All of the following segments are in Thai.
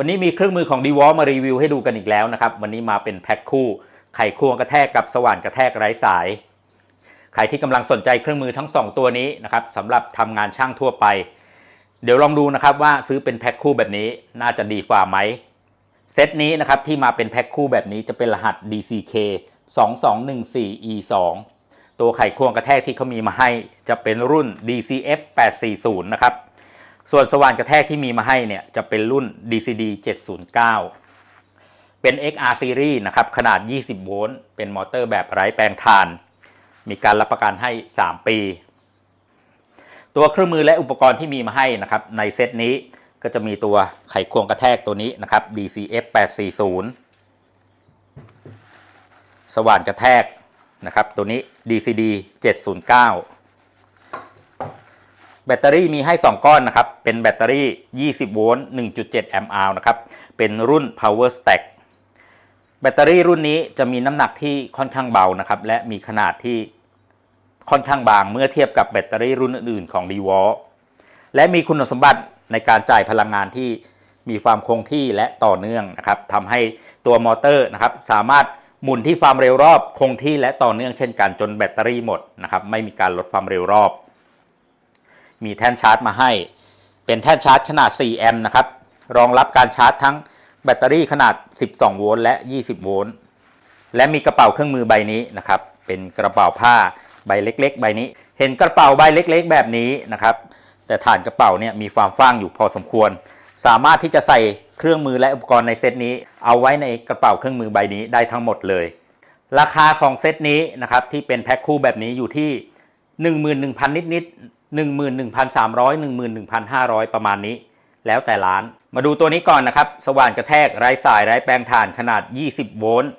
วันนี้มีเครื่องมือของ d w a l มารีวิวให้ดูกันอีกแล้วนะครับ วันนี้มาเป็นแพ็คคู่ ไขควงกระแทกกับสว่านกระแทกไร้สาย ใครที่กำลังสนใจเครื่องมือทั้ง 2 ตัวนี้นะครับสำหรับทำงานช่างทั่วไป เดี๋ยวลองดูนะครับว่าซื้อเป็นแพ็คคู่แบบนี้น่าจะดีกว่าไหมเซตนี้นะครับที่มาเป็นแพ็คคู่แบบนี้จะเป็นรหัส DCK 2214 E2 ตัวไขควงกระแทกที่เขามีมาให้จะเป็นรุ่น DCF 840นะครับ ส่วนสว่านกระแทกที่มีมาให้เนี่ยจะเป็นรุ่น DCD 709 เป็น XR Series นะครับ ขนาด 20 โวลต์ เป็นมอเตอร์แบบไร้แปลงถ่าน มีการรับประกันให้ 3 ปี ตัวเครื่องมือและอุปกรณ์ที่มีมาให้นะครับ ในเซตนี้ก็จะมีตัวไขควงกระแทกตัวนี้นะครับ DCF 840 สว่านกระแทกนะครับ ตัวนี้ DCD 709 แบตเตอรี่มีให้ 2 ก้อนนะครับ เป็นแบตเตอรี่ 20 โวลต์ 1.7 แอมป์อาวนะครับ เป็นรุ่น Power Stack แบตเตอรี่รุ่นนี้จะมีน้ำหนักที่ค่อนข้างเบานะครับ และมีขนาดที่ค่อนข้างบางเมื่อเทียบกับแบตเตอรี่รุ่นอื่นๆของ d w a l และมีคุณสมบัติในการจ่ายพลังงานที่มีความคงที่และต่อเนื่องนะครับทำให้ตัวมอเตอร์นะครับ สามารถหมุนที่ความเร็วรอบคงที่และต่อเนื่องเช่นกันจนแบตเตอรี่หมดนะครับ ไม่มีการลดความเร็วรอบ มีแท่นชาร์จมาให้ เป็นแท่นชาร์จขนาด 4 แอมป์นะครับ รองรับการชาร์จทั้งแบตเตอรี่ขนาด 12 โวลต์และ 20 โวลต์ และมีกระเป๋าเครื่องมือใบนี้นะครับ เป็นกระเป๋าผ้าใบเล็ก ๆ ใบนี้ เห็นกระเป๋าใบเล็ก ๆ แบบนี้นะครับ แต่ฐานกระเป๋าเนี่ยมีความกว้างอยู่พอสมควร สามารถที่จะใส่เครื่องมือและอุปกรณ์ในเซตนี้ เอาไว้ในกระเป๋าเครื่องมือใบนี้ได้ทั้งหมดเลย ราคาของเซตนี้นะครับที่เป็นแพ็คคู่แบบนี้อยู่ที่ 11,000 นิดๆ 11,300 11,500 ประมาณนี้ แล้วแต่ร้าน มาดูตัวนี้ก่อนนะครับ สว่านกระแทกไร้สายไร้แปลงถ่านขนาด 20 โวลต์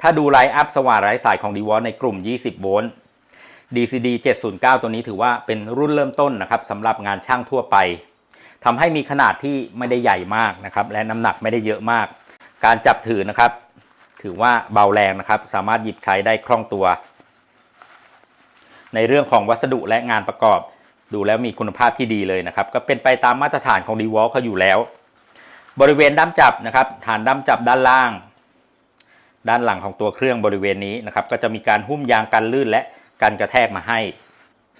ถ้าดูไลน์อัพสว่านไร้สายของ d w a l ในกลุ่ม 20 โวลต์ DCD 709 ตัวนี้ถือว่าเป็นรุ่นเริ่มต้นนะครับสำหรับงานช่างทั่วไปทำให้มีขนาดที่ไม่ได้ใหญ่มากนะครับและน้ำหนักไม่ได้เยอะมาก การจับถือนะครับ ถือว่าเบาแรงนะครับ สามารถหยิบใช้ได้คล่องตัว ในเรื่องของวัสดุและงานประกอบ ดูแล้วมีคุณภาพที่ดีเลยนะครับ ก็เป็นไปตามมาตรฐานของ d w a l เขาอยู่แล้ว บริเวณด้ามจับนะครับ ฐานด้ามจับด้านล่าง ด้านหลังของตัวเครื่องบริเวณนี้นะครับ ก็จะมีการหุ้มยางกันลื่นและกันกระแทกมาให้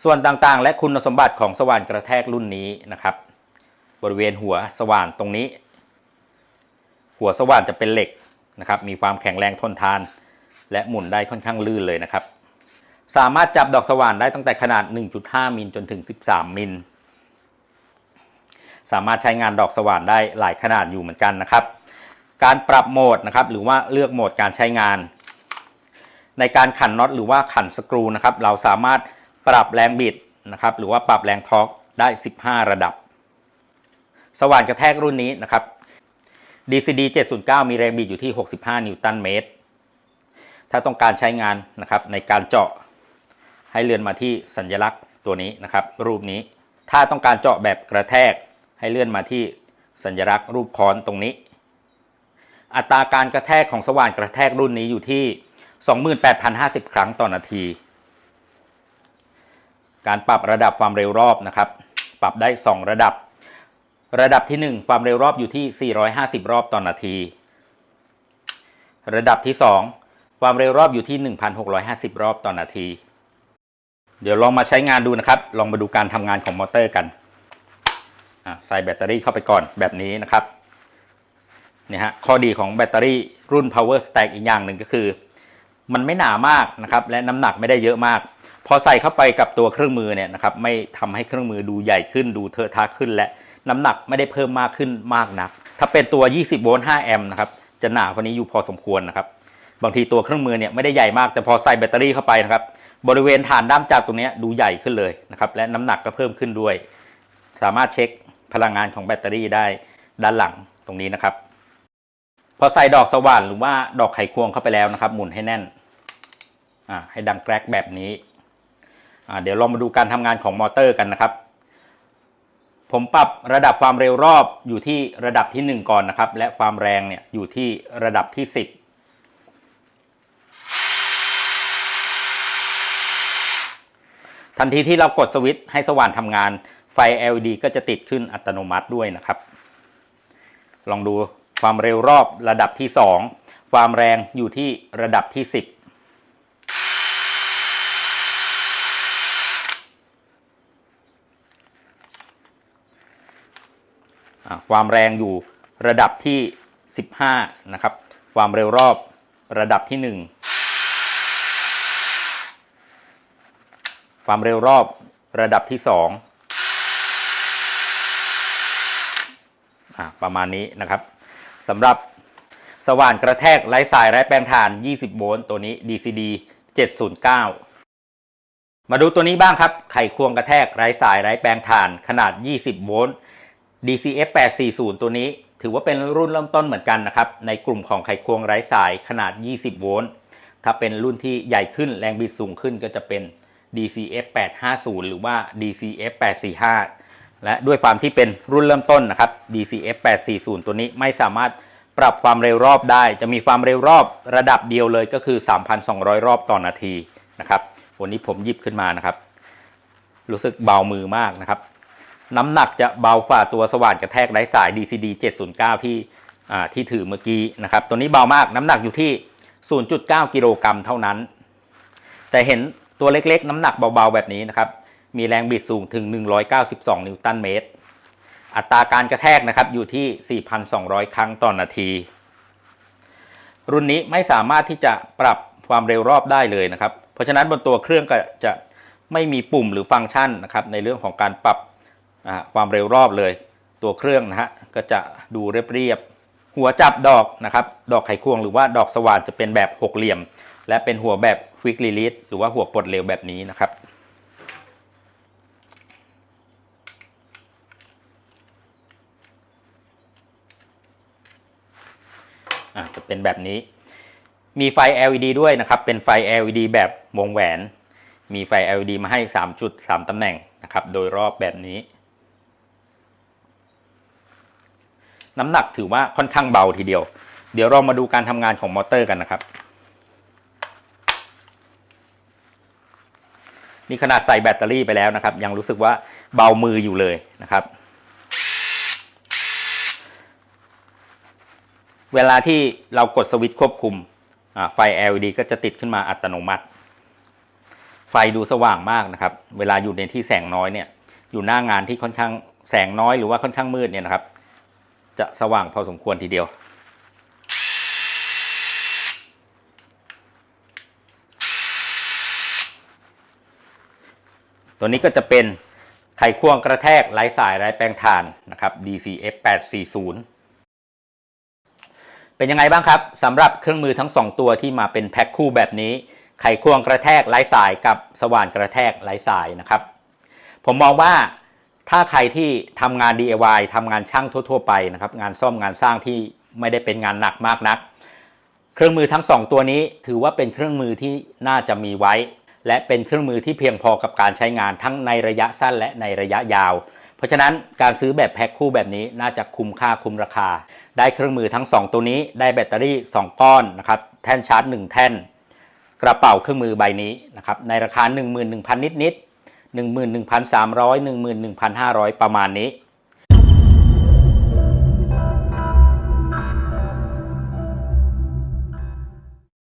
ส่วนต่างๆ และคุณสมบัติของสว่านกระแทกรุ่นนี้นะครับ บริเวณหัวสว่านตรงนี้ หัวสว่านจะเป็นเหล็กนะครับ มีความแข็งแรงทนทาน และหมุนได้ค่อนข้างลื่นเลยนะครับ สามารถจับดอกสว่านได้ตั้งแต่ขนาด 1.5 มิลจนถึง 13 มิล สามารถใช้งานดอกสว่านได้หลายขนาดอยู่เหมือนกันนะครับ การปรับโหมดนะครับหรือว่าเลือกโหมดการใช้งาน ในการขันน็อตหรือว่าขันสกรูนะครับเราสามารถปรับแรงบิดนะครับหรือว่าปรับแรงทอร์กได้ 15 ระดับ สว่านกระแทกรุ่นนี้นะครับ DCD 709 มีแรงบิดอยู่ที่ 65 นิวตันเมตร ถ้าต้องการใช้งานนะครับในการเจาะ ให้เลื่อนมาที่สัญลักษณ์ตัวนี้นะครับ รูปนี้ ถ้าต้องการเจาะแบบกระแทก ให้เลื่อนมาที่สัญลักษณ์รูปค้อนตรงนี้ อัตราการกระแทกของสว่านกระแทกรุ่นนี้อยู่ที่ 28,050 ครั้งต่อนาที การปรับระดับความเร็วรอบนะครับ ปรับได้ 2 ระดับ ระดับที่ 1 ความเร็วรอบอยู่ที่ 450 รอบต่อนาที ระดับที่ 2 ความเร็วรอบอยู่ที่ 1,650 รอบต่อนาที เดี๋ยวลองมาใช้งานดูนะครับ ลองมาดูการทำงานของมอเตอร์กันใส่แบตเตอรี่เข้าไปก่อนแบบนี้นะครับนี่ฮะข้อดีของแบตเตอรี่รุ่น Power Stack อีกอย่างหนึ่งก็คือ มันไม่หนามากนะครับ และน้ำหนักไม่ได้เยอะมาก พอใส่เข้าไปกับตัวเครื่องมือเนี่ยนะครับ ไม่ทำให้เครื่องมือดูใหญ่ขึ้นดูเทอะทะขึ้น และน้ำหนักไม่ได้เพิ่มมากขึ้นมากนัก ถ้าเป็นตัว 20 โวลต์ 5 แอมป์นะครับ จะหนากว่านี้อยู่พอสมควรนะครับ บางทีตัวเครื่องมือเนี่ยไม่ได้ใหญ่มาก แต่พอใส่แบตเตอรี่เข้าไปนะครับ บริเวณฐานด้ามจับตรงนี้ดูใหญ่ขึ้นเลยนะครับ และน้ำหนักก็เพิ่มขึ้นด้วย สามารถเช็คพลังงานของแบตเตอรี่ได้ด้านหลังตรงนี้นะครับ พอใส่ดอกสว่านหรือว่าดอกไขควงเข้าไปแล้วนะครับ หมุนให้แน่นให้ดังแกรกแบบนี้ เดี๋ยวลองมาดูการทำงานของมอเตอร์กันนะครับ ผมปรับระดับความเร็วรอบอยู่ที่ระดับที่ 1 ก่อนนะครับ และความแรงเนี่ยอยู่ที่ระดับที่ 10 ทันทีที่เรากดสวิตช์ให้สว่านทำงานไฟ LED ก็จะติดขึ้นอัตโนมัติด้วยนะครับ ลองดูความเร็วรอบระดับที่ 2 ความแรงอยู่ที่ระดับที่ 10ความแรงอยู่ระดับที่ 15 นะครับ ความเร็วรอบระดับที่ 1 ความเร็วรอบระดับที่2อะประมาณนี้นะครับสำหรับสว่านกระแทกไร้สายไร้แปลงถ่าน 20 โวลต์ตัวนี้ DCD 709 มาดูตัวนี้บ้างครับ ไขควงกระแทกไร้สายไร้แปลงถ่านขนาด 20 โวลต์ DCF 840 ตัวนี้ ถือว่าเป็นรุ่นเริ่มต้นเหมือนกันนะครับ ในกลุ่มของไขควงไร้สายขนาด 20 โวลต์ ถ้าเป็นรุ่นที่ใหญ่ขึ้นแรงบิดสูงขึ้นก็จะเป็น DCF 850 หรือว่า DCF 845 และด้วยความที่เป็นรุ่นเริ่มต้นนะครับ DCF 840 ตัวนี้ไม่สามารถปรับความเร็วรอบได้ จะมีความเร็วรอบระดับเดียวเลยก็คือ 3,200 รอบต่อนาทีนะครับ วันนี้ผมหยิบขึ้นมานะครับ รู้สึกเบามือมากนะครับ น้ำหนักจะเบากว่าตัวสว่านกระแทกไร้สาย DCD 709 ที่ที่ถือเมื่อกี้นะครับ ตัวนี้เบามากน้ำหนักอยู่ที่ 0.9 กิโลกรัมเท่านั้น แต่เห็น ตัวเล็กๆ น้ำหนักเบาๆ แบบนี้นะครับ มีแรงบิดสูงถึง 192 นิวตันเมตร อัตราการกระแทกนะครับอยู่ที่ 4,200 ครั้งต่อนนาที รุ่นนี้ไม่สามารถที่จะปรับความเร็วรอบได้เลยนะครับ เพราะฉะนั้นบนตัวเครื่องก็จะไม่มีปุ่มหรือฟังก์ชันนะครับในเรื่องของการปรับความเร็วรอบเลย ตัวเครื่องนะฮะก็จะดูเรียบๆหัวจับดอกนะครับ ดอกไขควงหรือว่าดอกสว่านจะเป็นแบบหกเหลี่ยม และเป็นหัวแบบ Quick Release หรือว่าหัวปลดเร็วแบบนี้นะครับอะจะเป็นแบบนี้ มีไฟ LED ด้วยนะครับ เป็นไฟ LED แบบวงแหวน มีไฟ LED มาให้ 3 จุด 3 ตำแหน่งนะครับ โดยรอบแบบนี้ น้ำหนักถือว่าค่อนข้างเบาทีเดียว เดี๋ยวเรามาดูการทำงานของมอเตอร์กันนะครับ นี่ขนาดใส่แบตเตอรี่ไปแล้วนะครับ ยังรู้สึกว่าเบามืออยู่เลยนะครับ เวลาที่เรากดสวิตช์ควบคุมไฟ LED ก็จะติดขึ้นมาอัตโนมัติ ไฟดูสว่างมากนะครับ เวลาอยู่ในที่แสงน้อยเนี่ยอยู่หน้างานที่ค่อนข้างแสงน้อยหรือว่าค่อนข้างมืดเนี่ยนะครับ จะสว่างพอสมควรทีเดียว ตัวนี้ก็จะเป็นไขควงกระแทกไร้สายไร้แปลงถ่านนะครับ DCF 840เป็นยังไงบ้างครับสำหรับเครื่องมือทั้ง 2 ตัวที่มาเป็นแพ็คคู่แบบนี้ ไขควงกระแทกไร้สายกับสว่านกระแทกไร้สายนะครับ ผมมองว่าถ้าใครที่ทำงาน DIY ทำงานช่างทั่ว ๆ ไปนะครับ งานซ่อมงานสร้างที่ไม่ได้เป็นงานหนักมากนัก เครื่องมือทั้ง 2 ตัวนี้ถือว่าเป็นเครื่องมือที่น่าจะมีไว้ และเป็นเครื่องมือที่เพียงพอกับการใช้งานทั้งในระยะสั้นและในระยะยาว เพราะฉะนั้นการซื้อแบบแพ็คคู่แบบนี้น่าจะคุ้มค่าคุ้มราคา ได้เครื่องมือทั้ง 2 ตัวนี้ ได้แบตเตอรี่ 2 ก้อนนะครับแท่นชาร์จ 1 แท่น กระเป๋าเครื่องมือใบนี้นะครับในราคา 11,000 นิดๆ11,300 11,500 ประมาณนี้